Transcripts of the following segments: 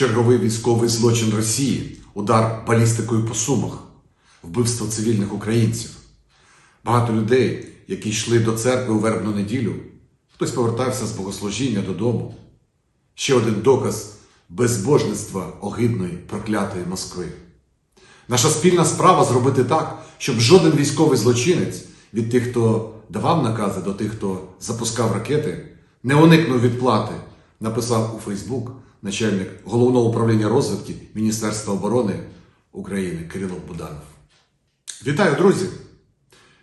Черговий військовий злочин Росії, удар балістикою по сумах, вбивство цивільних українців. Багато людей, які йшли до церкви у вербну неділю, хтось повертався з богослужіння додому. Ще один доказ безбожництва огидної проклятої Москви. Наша спільна справа зробити так, щоб жоден військовий злочинець від тих, хто давав накази, до тих, хто запускав ракети, не уникнув відплати, написав у Фейсбук начальник головного управління розвідки Міністерства оборони України Кирило Буданов. Вітаю, друзі!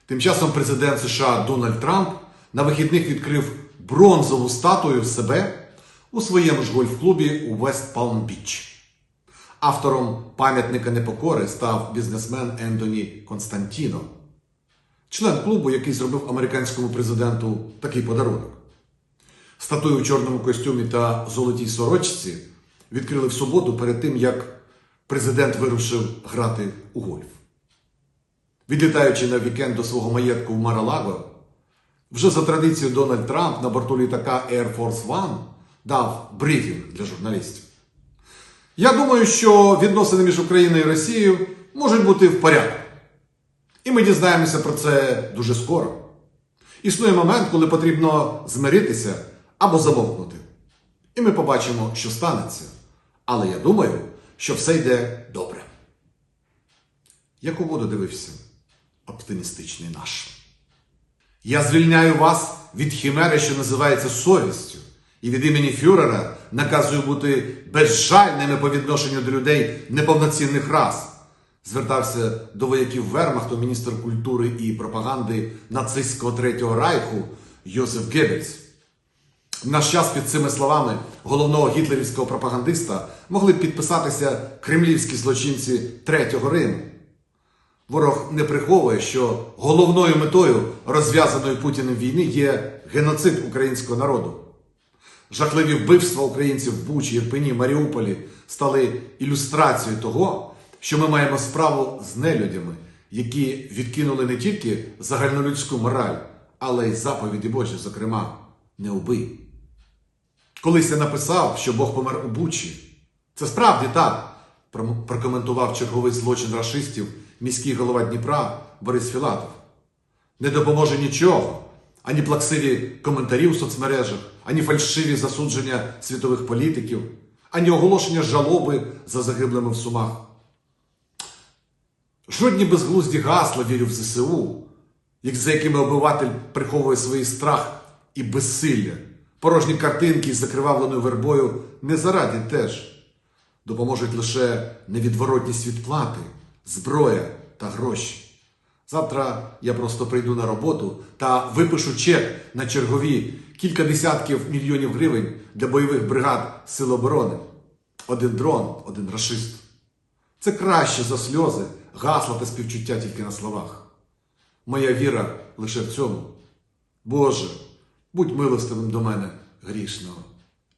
Тим часом президент США Дональд Трамп на вихідних відкрив бронзову статую себе у своєму ж гольф-клубі у Вест Палм Біч. Автором пам'ятника непокори став бізнесмен Ентоні Константіно, член клубу, який зробив американському президенту такий подарунок. Статую в чорному костюмі та золотій сорочці відкрили в суботу перед тим, як президент вирушив грати у гольф. Відлітаючи на вікенд до свого маєтку в Маралаго, вже за традицією Дональд Трамп на борту літака Air Force One дав брифінг для журналістів. Я думаю, що відносини між Україною і Росією можуть бути в порядку. І ми дізнаємося про це дуже скоро. Існує момент, коли потрібно змиритися або замовкнути. І ми побачимо, що станеться. Але я думаю, що все йде добре. Яку воду дивився оптимістичний наш? Я звільняю вас від хімери, що називається совістю, і від імені Фюрера наказую бути безжальними по відношенню до людей неповноцінних рас. Звертався до вояків Вермахту міністр культури і пропаганди нацистського Третього Райху Йозеф Геббельс. В наш час під цими словами головного гітлерівського пропагандиста могли б підписатися кремлівські злочинці Третього Риму. Ворог не приховує, що головною метою розв'язаної Путіним війни є геноцид українського народу. Жахливі вбивства українців в Бучі, Ірпені, Маріуполі стали ілюстрацією того, що ми маємо справу з нелюдями, які відкинули не тільки загальнолюдську мораль, але й заповіді Божі, зокрема, не убий. Колись я написав, що Бог помер у Бучі. Це справді так, прокоментував черговий злочин рашистів міський голова Дніпра Борис Філатов. Не допоможе нічого, ані плаксиві коментарі у соцмережах, ані фальшиві засудження світових політиків, ані оголошення жалоби за загиблими в сумах. Жодні безглузді гасла вірю в ЗСУ, як за якими обиватель приховує свій страх і безсилля. Порожні картинки із закривавленою вербою не зараді теж. Допоможуть лише невідворотність відплати, зброя та гроші. Завтра я просто прийду на роботу та випишу чек на чергові кілька десятків мільйонів гривень для бойових бригад Сил оборони. Один дрон, один рашист. Це краще за сльози, гасла та співчуття тільки на словах. Моя віра лише в цьому. Боже, будь милостивим до мене грішного,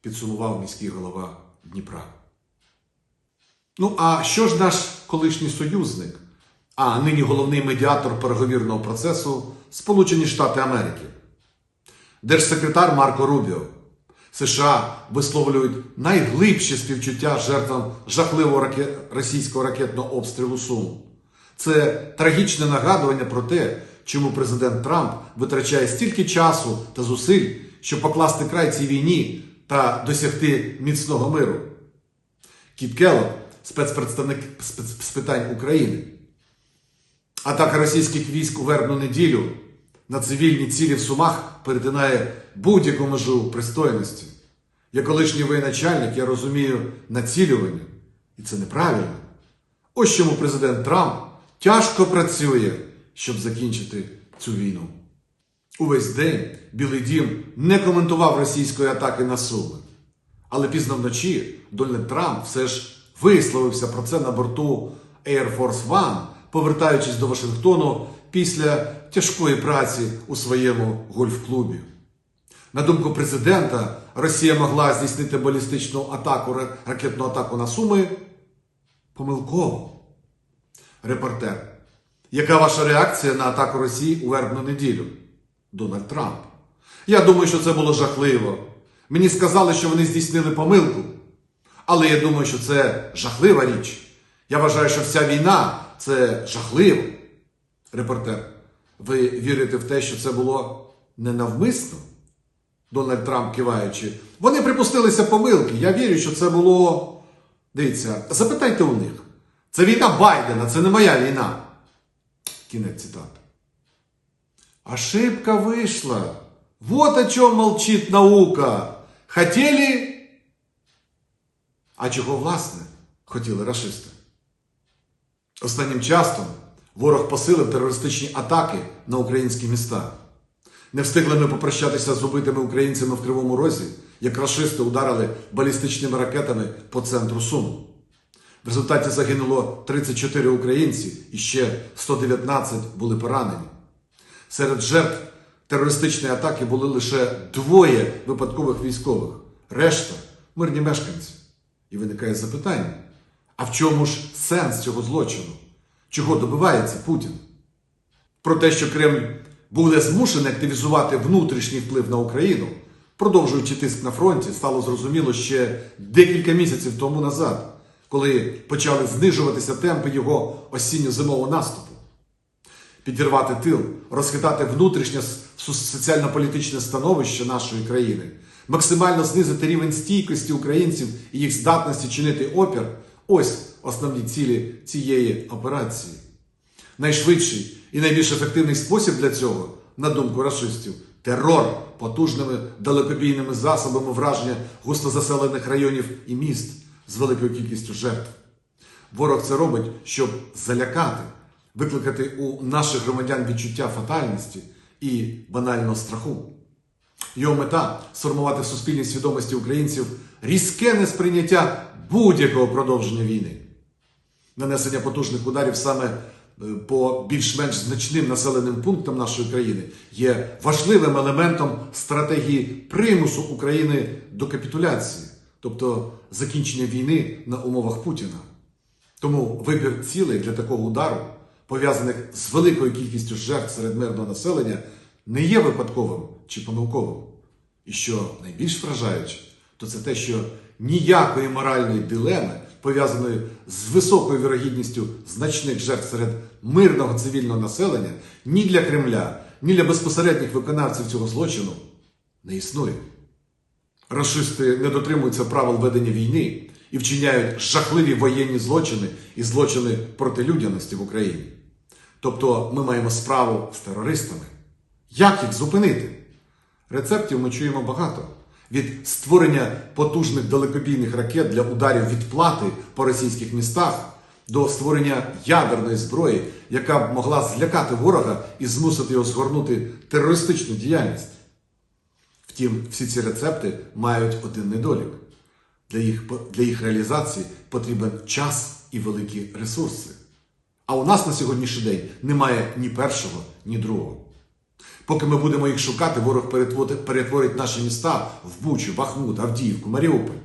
підсумував міський голова Дніпра. Ну, а що ж наш колишній союзник, а нині головний медіатор переговірного процесу Сполучені Штати Америки? Держсекретар Марко Рубіо. США висловлюють найглибші співчуття жертвам жахливого раке- російського ракетного обстрілу Сум. Це трагічне нагадування про те, чому президент Трамп витрачає стільки часу та зусиль, щоб покласти край цій війні та досягти міцного миру. Кіт Келлог, спецпредставник спец- з питань України. Атака російських військ у вербну неділю на цивільні цілі в Сумах перетинає будь-яку межу пристойності. Я колишній воєначальник, я розумію націлювання, і це неправильно. Ось чому президент Трамп тяжко працює, щоб закінчити цю війну. Увесь день Білий Дім не коментував російської атаки на Суми. Але пізно вночі Дональд Трамп все ж висловився про це на борту Air Force One, повертаючись до Вашингтону після тяжкої праці у своєму гольф-клубі. На думку президента, Росія могла здійснити балістичну атаку, ракетну атаку на Суми помилково. Репортер. Яка ваша реакція на атаку Росії у вербну неділю? Дональд Трамп. Я думаю, що це було жахливо. Мені сказали, що вони здійснили помилку. Але я думаю, що це жахлива річ. Я вважаю, що вся війна це жахливо. Репортер, ви вірите в те, що це було ненавмисно? Дональд Трамп киваючи. Вони припустилися помилки. Я вірю, що це було. Дивіться, запитайте у них. Це війна Байдена, це не моя війна. Кінець цитати. Ошибка вышла. Вот о чем молчит наука. Хотели? А чого, власне, хотіли рашисти? Останнім часом ворог посилив терористичні атаки на українські міста. Не встигли ми попрощатися з убитими українцями в Кривому Розі, як рашисти ударили балістичними ракетами по центру Суму. В результаті загинуло 34 українці і ще 119 були поранені. Серед жертв терористичної атаки були лише двоє випадкових військових, решта мирні мешканці. І виникає запитання: а в чому ж сенс цього злочину? Чого добивається Путін? Про те, що Кремль буде змушений активізувати внутрішній вплив на Україну, продовжуючи тиск на фронті, стало зрозуміло ще декілька місяців тому назад, коли почали знижуватися темпи його осінньо-зимового наступу. Підірвати тил, розхитати внутрішнє соціально-політичне становище нашої країни, максимально знизити рівень стійкості українців і їх здатності чинити опір ось основні цілі цієї операції. Найшвидший і найбільш ефективний спосіб для цього, на думку расистів, терор потужними далекобійними засобами враження густозаселених районів і міст з великою кількістю жертв. Ворог це робить, щоб залякати, викликати у наших громадян відчуття фатальності і банального страху. Його мета сформувати в суспільній свідомості українців різке несприйняття будь-якого продовження війни. Нанесення потужних ударів саме е, по більш-менш значним населеним пунктам нашої країни є важливим елементом стратегії примусу України до капітуляції, тобто закінчення війни на умовах Путіна. Тому вибір цілей для такого удару, пов'язаних з великою кількістю жертв серед мирного населення, не є випадковим чи помилковим. І що найбільш вражаюче, то це те, що ніякої моральної дилеми, пов'язаної з високою вірогідністю значних жертв серед мирного цивільного населення, ні для Кремля, ні для безпосередніх виконавців цього злочину не існує. Рашисти не дотримуються правил ведення війни і вчиняють жахливі воєнні злочини і злочини проти людяності в Україні. Тобто ми маємо справу з терористами. Як їх зупинити? Рецептів ми чуємо багато. Від створення потужних далекобійних ракет для ударів відплати по російських містах до створення ядерної зброї, яка б могла злякати ворога і змусити його згорнути терористичну діяльність. Втім, всі ці рецепти мають один недолік. Для їх, для їх реалізації потрібен час і великі ресурси. А у нас на сьогоднішній день немає ні першого, ні другого. Поки ми будемо їх шукати, ворог перетворить- наші міста в Бучу, Бахмут, Авдіївку, Маріуполь.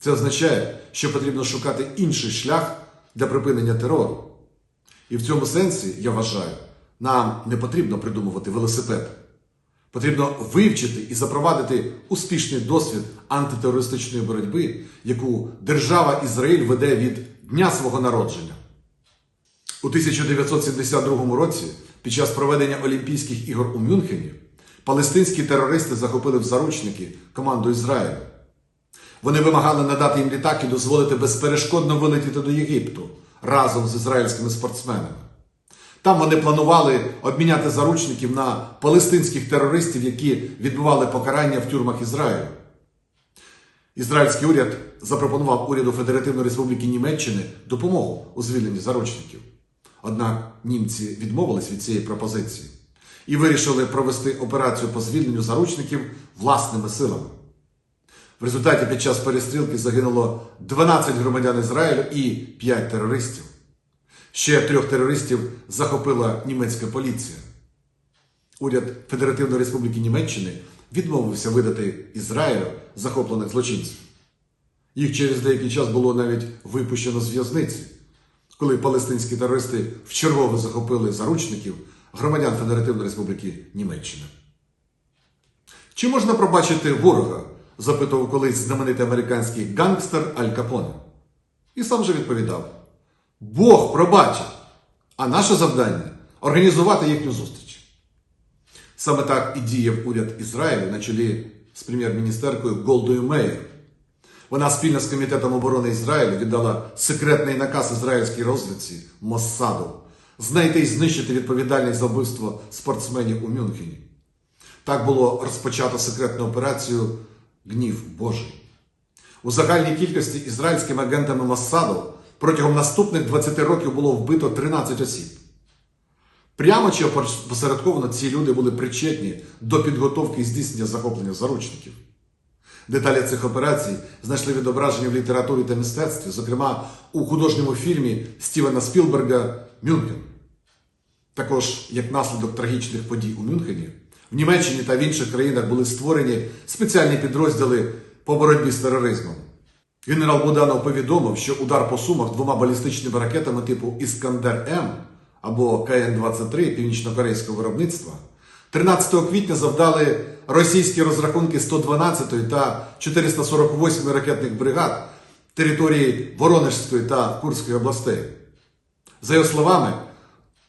Це означає, що потрібно шукати інший шлях для припинення терору. І в цьому сенсі, я вважаю, нам не потрібно придумувати велосипед. Потрібно вивчити і запровадити успішний досвід антитерористичної боротьби, яку держава Ізраїль веде від дня свого народження. У 1972 році, під час проведення Олімпійських ігор у Мюнхені, палестинські терористи захопили в заручники команду Ізраїлю. Вони вимагали надати їм літак і дозволити безперешкодно вилетіти до Єгипту разом з ізраїльськими спортсменами. Там вони планували обміняти заручників на палестинських терористів, які відбували покарання в тюрмах Ізраїлю. Ізраїльський уряд запропонував уряду Федеративної Республіки Німеччини допомогу у звільненні заручників. Однак німці відмовились від цієї пропозиції і вирішили провести операцію по звільненню заручників власними силами. В результаті під час перестрілки загинуло 12 громадян Ізраїлю і 5 терористів. Ще трьох терористів захопила німецька поліція. Уряд Федеративної Республіки Німеччини відмовився видати Ізраїлю захоплених злочинців. Їх через деякий час було навіть випущено з в'язниці, коли палестинські терористи вчергово захопили заручників громадян Федеративної Республіки Німеччини. Чи можна пробачити ворога запитував колись знаменитий американський гангстер Аль Капоне. І сам же відповідав: Бог пробачить, а наше завдання організувати їхню зустріч. Саме так і діяв уряд Ізраїлю на чолі з прем'єр-міністеркою Голдою Меєр. Вона спільно з Комітетом оборони Ізраїлю віддала секретний наказ ізраїльській розвідці Моссаду знайти і знищити відповідальність за вбивство спортсменів у Мюнхені. Так було розпочато секретну операцію Гнів Божий. У загальній кількості ізраїльськими агентами Моссаду протягом наступних 20 років було вбито 13 осіб. Прямо чи опосередковано ці люди були причетні до підготовки і здійснення захоплення заручників. Деталі цих операцій знайшли відображення в літературі та мистецтві, зокрема у художньому фільмі Стівена Спілберга Мюнхен. Також, як наслідок трагічних подій у Мюнхені, в Німеччині та в інших країнах були створені спеціальні підрозділи по боротьбі з тероризмом. Генерал Буданов повідомив, що удар по сумах двома балістичними ракетами типу Іскандер М або КН-23 північно-корейського виробництва 13 квітня завдали російські розрахунки 112 та 448 ракетних бригад території Воронежської та Курської областей. За його словами,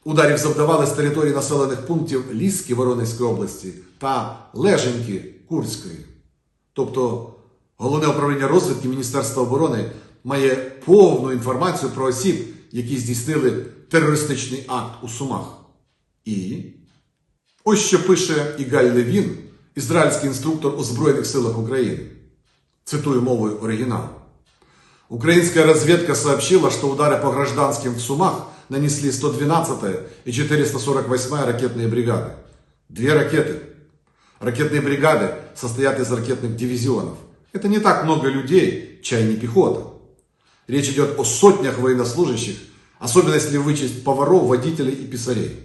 ударів завдавали з території населених пунктів Ліски Воронезької області та Леженьки Курської. Тобто головне управління розвідки Міністерства оборони має повну інформацію про осіб, які здійснили терористичний акт у Сумах. І ось що пише Ігаль Левін, ізраїльський інструктор у Збройних силах України. Цитую мовою оригиналу. Украинская разведка сообщила, что удары по гражданским в Сумах нанесли 112-я и 448-я ракетные бригады. Две ракеты. Ракетные бригады состоят из ракетных дивизионов. Это не так много людей, чай не пехота. Речь идет о сотнях военнослужащих, особенно если вычесть поваров, водителей и писарей.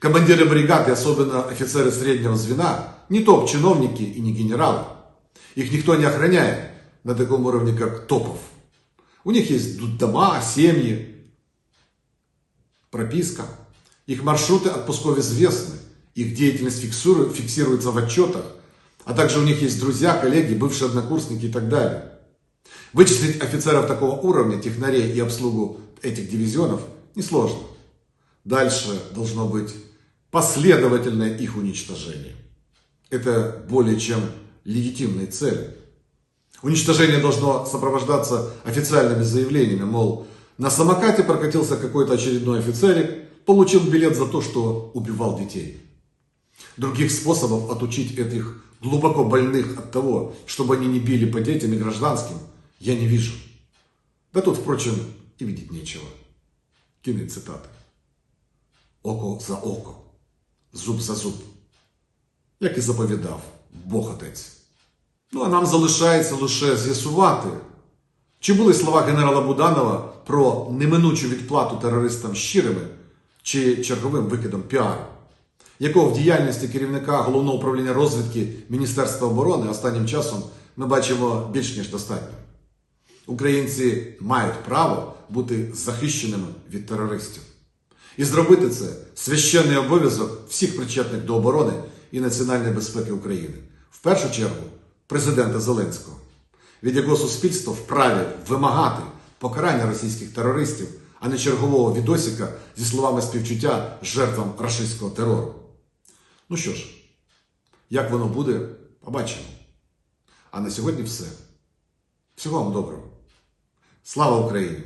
Командиры бригад и особенно офицеры среднего звена не топ-чиновники и не генералы. Их никто не охраняет на таком уровне, как топов. У них есть дома, семьи, прописка. Их маршруты отпусков известны, их деятельность фиксиру- фиксируется в отчетах, а также у них есть друзья, коллеги, бывшие однокурсники и так далее. Вычислить офицеров такого уровня, технарей и обслугу этих дивизионов несложно. Дальше должно быть последовательное их уничтожение. Это более чем легитимные цели. Уничтожение должно сопровождаться официальными заявлениями, мол, на самокате прокатился какой-то очередной офицерик, получил билет за то, что убивал детей. Других способов отучить этих глубоко больных от того, чтобы они не били по детям и гражданским, я не вижу. Да тут, впрочем, и видеть нечего. Кінець цитати. Око за око, зуб за зуб. Як і заповідав Бог Отець. Ну а нам залишається лише з'ясувати, чи були слова генерала Буданова про неминучу відплату терористам щирими чи черговим викидом піару, якого в діяльності керівника головного управління розвідки Міністерства оборони останнім часом ми бачимо більш ніж достатньо. Українці мають право бути захищеними від терористів. І зробити це священний обов'язок всіх причетних до оборони і національної безпеки України. В першу чергу президента Зеленського, від якого суспільство вправі вимагати покарання російських терористів, а не чергового відосика зі словами співчуття жертвам рашистського терору. Ну що ж, як воно буде, побачимо. А на сьогодні все. Всього вам доброго. Слава Україні!